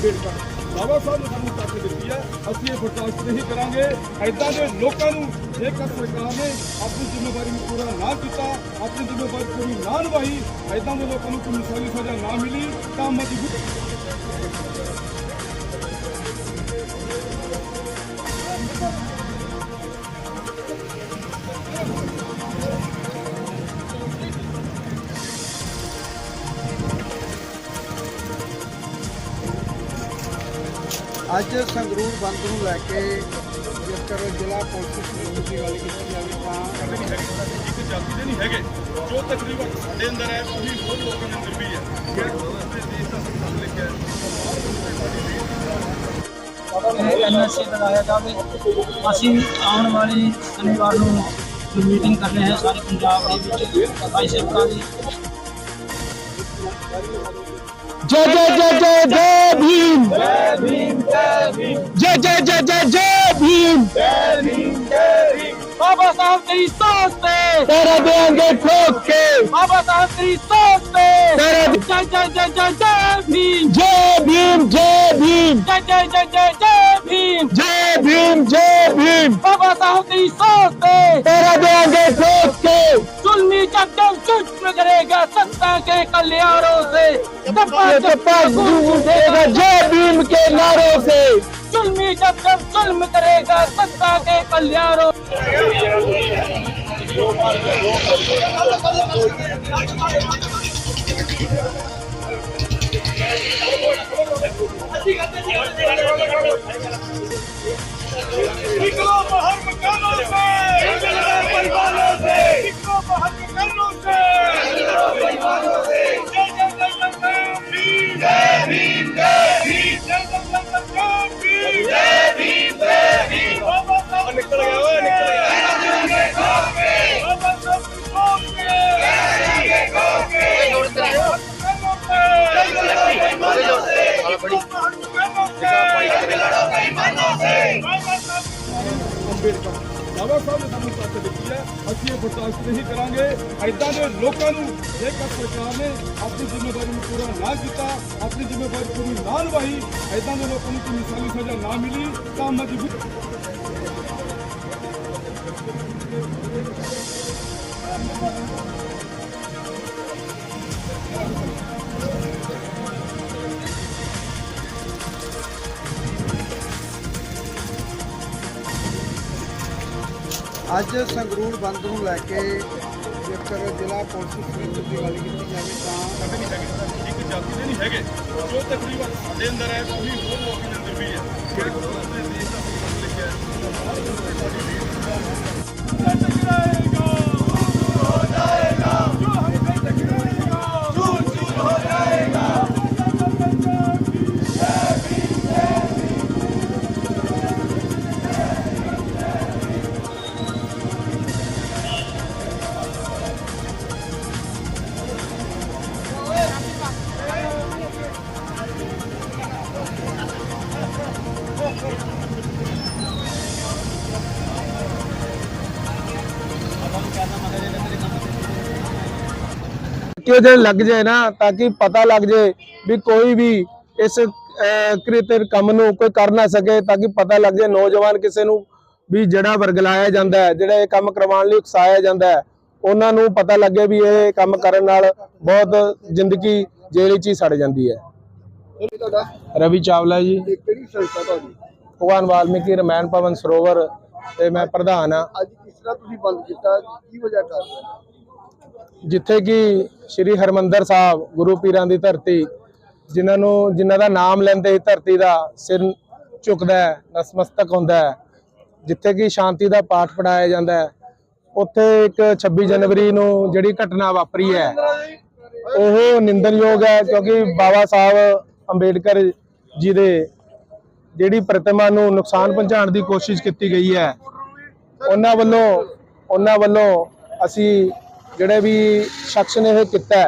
ਅੰਬੇਡਕਰ। ਬਾਬਾ ਸਾਹਿਬ ਨੇ ਸਾਨੂੰ ਤੱਕ ਦਿੱਤੀ ਹੈ, ਅਸੀਂ ਇਹ ਬਰਦਾਸ਼ਤ ਨਹੀਂ ਕਰਾਂਗੇ। ਐਦਾਂ ਦੇ ਲੋਕਾਂ ਨੂੰ ਜੇਕਰ ਸਰਕਾਰ ਨੇ ਆਪਣੀ ਜ਼ਿੰਮੇਵਾਰੀ ਨੂੰ ਪੂਰਾ ਨਾ ਕੀਤਾ, ਆਪਣੀ ਜ਼ਿੰਮੇਵਾਰੀ ਪੂਰੀ ਨਾ ਨਿਭਾਈ ਐਦਾਂ ਦੇ ਲੋਕਾਂ ਨੂੰ ਕੋਈ ਮਿਸਾਲੀ ਸਜ਼ਾ ਨਾ ਮਿਲੀ, ਤਾਂ ਮਜ਼ਬੂਤ ਅੱਜ ਸੰਗਰੂਰ ਬੰਦ ਨੂੰ ਲੈ ਕੇ ਜੇਕਰ ਜ਼ਿਲ੍ਹਾ ਪੁਲਿਸ ਨੂੰ ਦੀ ਗੱਲ ਕੀਤੀ ਜਾਵੇ ਤਾਂ ਨਹੀਂ ਹੈਗੇ ਇੱਕ ਜਾਤੀ ਦੇ ਨਹੀਂ ਹੈਗੇ ਜੋ ਤਕਰੀਬਨ ਸਾਡੇ ਅੰਦਰ ਹੈ ਉਹੀ ਹੋਰ ਲੋਕਾਂ ਦੇ ਅੰਦਰ ਵੀ ਹੈ ਜਿਹੜਾ ਆਪਣੇ ਦੇਸ਼ ਦਾ ਸੰਵਿਧਾਨ ਲਿਖਿਆ ਹੈ ਐਨਐਸਏ ਲਗਾਇਆ ਜਾਵੇ ਅਸੀਂ ਆਉਣ ਵਾਲੀ ਸ਼ਨੀਵਾਰ ਨੂੰ ਜੋ ਮੀਟਿੰਗ ਕਰ ਰਹੇ ਹਾਂ ਸਾਰੇ ਪੰਜਾਬ ਦੇ ਵਿੱਚ ਭਾਈ ਸੇਵਕਾਂ ਦੀ जय जय जय जय जय भीम जय जय जय जय जय भीम बाबा साहब तेरी सोच पे तेरा देंगे ठोक के बाबा साहब तेरी सोच पे तेरा जय जय जय जय जय भीम जय भीम जय भीम जय जय जय जय जय भीम जय भीम जय भीम बाबा साहब तेरी सोच पे तेरा देंगे ठोक के सुन्नी जगदम चुप करेगा सत्ता के कल्याणों से दबा ये तो जब पास देगा जय भीम के नारों से जुल्मी जब जब जुल्म करेगा सत्ता के कल्याणों निकलो ਅੰਬੇਡਕਰ ਬਾਬਾ ਸਾਹਿਬ ਨੇ ਸਾਨੂੰ ਤਾਕਤ ਦਿੱਤੀ ਹੈ ਅਸੀਂ ਇਹ ਬਰਦਾਸ਼ਤ ਨਹੀਂ ਕਰਾਂਗੇ ਐਦਾਂ ਦੇ ਲੋਕਾਂ ਨੂੰ ਜੇਕਰ ਸਰਕਾਰ ਨੇ ਆਪਣੀ ਜ਼ਿੰਮੇਵਾਰੀ ਨੂੰ ਪੂਰਾ ਨਾ ਕੀਤਾ ਆਪਣੀ ਜ਼ਿੰਮੇਵਾਰੀ ਪੂਰੀ ਨਾ ਨਿਭਾਈ ਐਦਾਂ ਦੇ ਲੋਕਾਂ ਨੂੰ ਕੋਈ ਮਿਸਾਲੀ ਸਜ਼ਾ ਨਾ ਮਿਲੀ ਤਾਂ ਮਜ਼ਬੂਤ ਅੱਜ ਸੰਗਰੂਰ ਬੰਦ ਨੂੰ ਲੈ ਕੇ ਜੇਕਰ ਜ਼ਿਲ੍ਹਾ ਪੁਲਿਸ ਨੂੰ ਦੀ ਗੱਲ ਕੀਤੀ ਜਾਵੇ ਤਾਂ ਨਹੀਂ ਹੈਗੇ। ਇੱਕ ਜਾਤੀ ਦੇ ਨਹੀਂ ਹੈਗੇ। ਜੋ ਤਕਰੀਬਨ ਸਾਡੇ ਅੰਦਰ ਹੈ, ਉਹੀ ਹੋਰ ਲੋਕਾਂ ਦੇ ਅੰਦਰ ਵੀ ਹੈ। ਜਿਹੜਾ ਆਪਣੇ ਦੇਸ਼ ਦਾ ਸੰਵਿਧਾਨ ਲਿਖਿਆ ਕਿ ਉਹਦੇ ਲੱਗ ਜਾਏ ਨਾ ਤਾਂ ਕਿ ਪਤਾ ਲੱਗ ਜਾਏ ਵੀ ਕੋਈ ਵੀ ਇਸ ਕ੍ਰਿਤਿਰ ਕੰਮ ਨੂੰ ਕੋਈ ਕਰ ਨਾ ਸਕੇ ਤਾਂ ਕਿ ਪਤਾ ਲੱਗ ਜਾਏ ਨੌਜਵਾਨ ਕਿਸੇ ਨੂੰ ਵੀ ਜਿਹੜਾ ਵਰਗਲਾਇਆ ਜਾਂਦਾ ਹੈ ਜਿਹੜਾ ਇਹ ਕੰਮ ਕਰਵਾਉਣ ਲਈ ਉਕਸਾਇਆ ਜਾਂਦਾ ਹੈ ਉਹਨਾਂ ਨੂੰ ਪਤਾ ਲੱਗੇ ਵੀ ਇਹ ਕੰਮ ਕਰਨ ਨਾਲ ਬਹੁਤ ਜ਼ਿੰਦਗੀ ਜੇਲ੍ਹ 'ਚ ਹੀ ਸੜ ਜਾਂਦੀ ਹੈ। ਰਵੀ ਚਾਵਲਾ ਜੀ। ਕਿਹੜੀ ਸੰਸਥਾ ਤੁਹਾਡੀ? ਭਗਵਾਨ ਵਾਲਮੀਕੀ ਰਮਾਇਣ ਭਵਨ ਸਰੋਵਰ ਤੇ ਮੈਂ ਪ੍ਰਧਾਨ ਆ ਅੱਜ ਕਿਸ ਤਰ੍ਹਾਂ ਤੁਸੀਂ ਬੰਦ ਕੀਤਾ? ਕੀ ਵਜ੍ਹਾ ਕਾਰਨ ਜਿੱਥੇ ਕਿ ਸ੍ਰੀ ਹਰਮੰਦਰ ਸਾਹਿਬ ਗੁਰੂ ਪੀਰਾਂ ਦੀ ਧਰਤੀ, ਜਿਨ੍ਹਾਂ ਨੂੰ, ਜਿਨ੍ਹਾਂ ਦਾ ਨਾਮ ਲੈਂਦੇ ਹੀ ਧਰਤੀ ਦਾ ਸਿਰ ਝੁਕਦਾ ਹੈ ਨਸਮਸਤਕ ਹੁੰਦਾ ਹੈ। ਜਿੱਥੇ ਕਿ ਸ਼ਾਂਤੀ ਦਾ ਪਾਠ ਪੜਾਇਆ ਜਾਂਦਾ ਹੈ। ਉੱਥੇ ਇੱਕ 26 ਜਨਵਰੀ ਨੂੰ ਜਿਹੜੀ ਘਟਨਾ ਵਾਪਰੀ ਹੈ, ਉਹ ਨਿੰਦਨਯੋਗ ਹੈ ਕਿਉਂਕਿ ਬਾਬਾ ਸਾਹਿਬ ਅੰਬੇਡਕਰ ਜੀ ਦੇ ਜਿਹੜੀ ਪ੍ਰਤਿਮਾ ਨੂੰ ਨੁਕਸਾਨ ਪਹੁੰਚਾਉਣ ਦੀ ਕੋਸ਼ਿਸ਼ ਕੀਤੀ ਗਈ ਹੈ, ਉਹਨਾਂ ਵੱਲੋਂ ਉਹਨਾਂ ਵੱਲੋਂ ਅਸੀਂ ਜਿਹੜੇ ਵੀ ਸ਼ਖਸ ਨੇ ਇਹ ਕੀਤਾ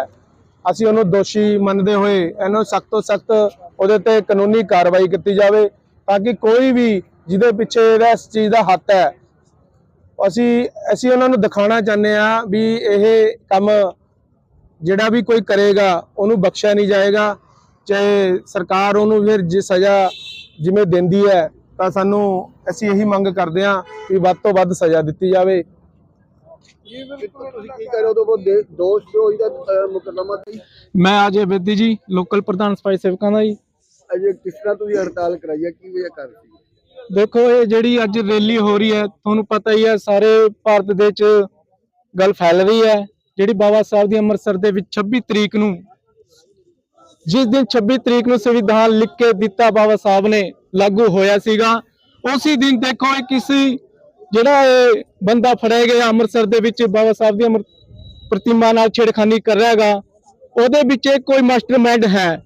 ਅਸੀਂ ਉਹਨੂੰ ਦੋਸ਼ੀ ਮੰਨਦੇ ਹੋਏ ਇਹਨੂੰ ਸਖਤ ਤੋਂ ਸਖਤ ਉਹਦੇ ਤੇ ਕਾਨੂੰਨੀ ਕਾਰਵਾਈ ਕੀਤੀ ਜਾਵੇ ਤਾਂ ਕਿ ਕੋਈ ਵੀ ਜਿਹਦੇ ਪਿੱਛੇ ਇਹਦਾ ਇਸ ਚੀਜ਼ ਦਾ ਹੱਥ ਹੈ। ਅਸੀਂ ਅਸੀਂ ਉਹਨਾਂ ਨੂੰ ਦਿਖਾਉਣਾ ਚਾਹੁੰਦੇ ਆ ਵੀ ਇਹ ਕੰਮ ਜਿਹੜਾ ਵੀ ਕੋਈ ਕਰੇਗਾ, ਉਹਨੂੰ ਬਖਸ਼ਿਆ ਨਹੀਂ ਜਾਏਗਾ। ਚਾਹੇ ਸਰਕਾਰ ਉਹਨੂੰ ਫਿਰ ਜੇ ਸਜ਼ਾ ਜਿਵੇਂ ਦਿੰਦੀ ਹੈ, ਤਾਂ ਸਾਨੂੰ ਅਸੀਂ ਇਹੀ ਮੰਗ ਕਰਦੇ ਹਾਂ ਕਿ ਵੱਧ ਤੋਂ ਵੱਧ ਸਜ਼ਾ ਦਿੱਤੀ ਜਾਵੇ। ਤੁਸੀਂ ਕੀ ਕਰ ਰਹੇ ਹੋ? ਤੋਂ ਦੋਸ਼ ਹੋਈ ਦਾ ਮੁਕੱਦਮਾ ਤੇ ਮੈਂ ਅਜੇ ਬੇਦੀ ਜੀ ਲੋਕਲ ਪ੍ਰਧਾਨ ਸਫ਼ਾਈ ਸੇਵਕਾਂ ਦਾ ਜੀ। ਅਜੇ ਕਿਸ ਤਰ੍ਹਾਂ ਤੁਸੀਂ ਹੜਤਾਲ ਕਰਾਈ ਹੈ? ਕੀ ਵਜ੍ਹਾ ਕਰ ਸੀ ਦੇਖੋ ਇਹ ਜਿਹੜੀ ਅੱਜ ਰੈਲੀ ਹੋ ਰਹੀ ਹੈ ਤੁਹਾਨੂੰ ਪਤਾ ਹੀ ਹੈ ਸਾਰੇ ਭਾਰਤ ਦੇ ਵਿੱਚ ਗੱਲ ਫੈਲ ਰਹੀ ਹੈ। ਜਿਹੜੀ ਬਾਬਾ ਸਾਹਿਬ ਦੀ ਅੰਮ੍ਰਿਤਸਰ ਦੇ ਵਿੱਚ 26 ਤਰੀਕ ਨੂੰ ਜਿਸ ਦਿਨ 26 ਤਰੀਕ ਨੂੰ ਸੰਵਿਧਾਨ ਲਿਖ ਕੇ ਦਿੱਤਾ ਬਾਬਾ ਸਾਹਿਬ ਨੇ ਲਾਗੂ ਹੋਇਆ ਸੀਗਾ ਉਸੇ ਦਿਨ ਦੇਖੋ ਇਹ ਕਿਸੇ ਜਿਹੜਾ ਇਹ ਬੰਦਾ ਫੜਿਆ ਗਿਆ ਅੰਮ੍ਰਿਤਸਰ ਦੇ ਵਿੱਚ, ਬਾਬਾ ਸਾਹਿਬ ਦੀ ਅੰਮ੍ਰਿਤ ਪ੍ਰਤਿਮਾ ਨਾਲ ਛੇੜਖਾਨੀ ਕਰ ਰਿਹਾ ਹੈਗਾ, ਉਹਦੇ ਵਿੱਚ ਇਹ ਕੋਈ ਮਾਸਟਰਮਾਈਂਡ ਹੈ।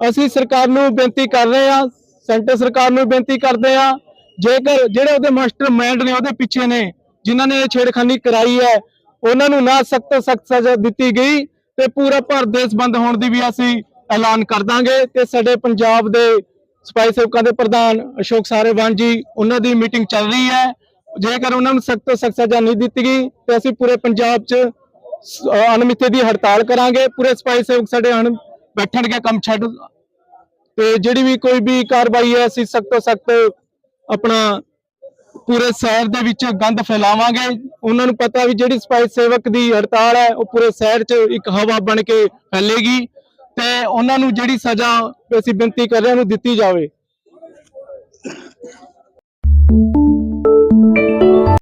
ਅਸੀਂ ਸਰਕਾਰ ਨੂੰ ਬੇਨਤੀ ਕਰ ਰਹੇ ਹਾਂ, ਸੈਂਟਰ ਸਰਕਾਰ ਨੂੰ ਬੇਨਤੀ ਕਰਦੇ ਹਾਂ, ਜੇਕਰ ਜਿਹੜੇ ਉਹਦੇ ਮਾਸਟਰਮਾਈਂਡ ਨੇ, ਉਹਦੇ ਪਿੱਛੇ ਨੇ, ਜਿਨ੍ਹਾਂ ਨੇ ਇਹ ਛੇੜਖਾਨੀ ਕਰਾਈ ਹੈ, ਉਹਨਾਂ ਨੂੰ ਨਾ ਸਖਤ ਸਖਤ ਸਜ਼ਾ ਦਿੱਤੀ ਗਈ ਤੇ ਪੂਰਾ ਭਾਰਤ ਦੇਸ਼ ਬੰਦ ਹੋਣ ਦੀ ਵੀ ਅਸੀਂ ਐਲਾਨ ਕਰ ਦਾਂਗੇ। ਤੇ ਸਾਡੇ ਪੰਜਾਬ ਦੇ ਸਪਾਈ ਸੇਵਕਾਂ ਦੇ ਪ੍ਰਧਾਨ ਅਸ਼ੋਕ ਸਾਰੇਵਾਨ ਜੀ, ਉਹਨਾਂ ਦੀ ਮੀਟਿੰਗ ਚੱਲ ਰਹੀ ਹੈ। ਜੇਕਰ ਉਹਨਾਂ ਨੂੰ ਸਖਤ ਤੋਂ ਸਖਤ ਸਜ਼ਾ ਨਹੀਂ ਦਿੱਤੀ ਗਈ, ਤੇ ਅਸੀਂ ਪੂਰੇ ਪੰਜਾਬ 'ਚ ਅਣਮਿੱਥੇ ਦੀ ਹੜਤਾਲ ਕਰਾਂਗੇ। ਪੂਰੇ ਸਫ਼ਾਈ ਸੇਵਕ ਸਾਡੇ ਅਣ ਬੈਠਣਗੇ, ਕੰਮ ਛੱਡ। ਤੇ ਜਿਹੜੀ ਵੀ ਕੋਈ ਵੀ ਕਾਰਵਾਈ ਹੈ, ਅਸੀਂ ਸਖਤ ਤੋਂ ਸਖਤ ਆਪਣਾ ਪੂਰੇ ਸ਼ਹਿਰ ਦੇ ਵਿੱਚ ਗੰਦ ਫੈਲਾਵਾਂਗੇ। ਉਹਨਾਂ ਨੂੰ ਪਤਾ ਵੀ ਜਿਹੜੀ ਸਪਾਈ ਸੇਵਕ ਦੀ ਹੜਤਾਲ ਹੈ, ਉਹ ਪੂਰੇ ਸ਼ਹਿਰ 'ਚ ਇੱਕ ਹਵਾ ਬਣ ਕੇ ਫੈਲੇਗੀ। ਤੇ ਉਹਨਾਂ ਨੂੰ ਜਿਹੜੀ ਸਜ਼ਾ ਅਸੀਂ ਬੇਨਤੀ ਕਰ ਰਹੇ ਹਾਂ, ਉਹਨੂੰ ਦਿੱਤੀ ਜਾਵੇ।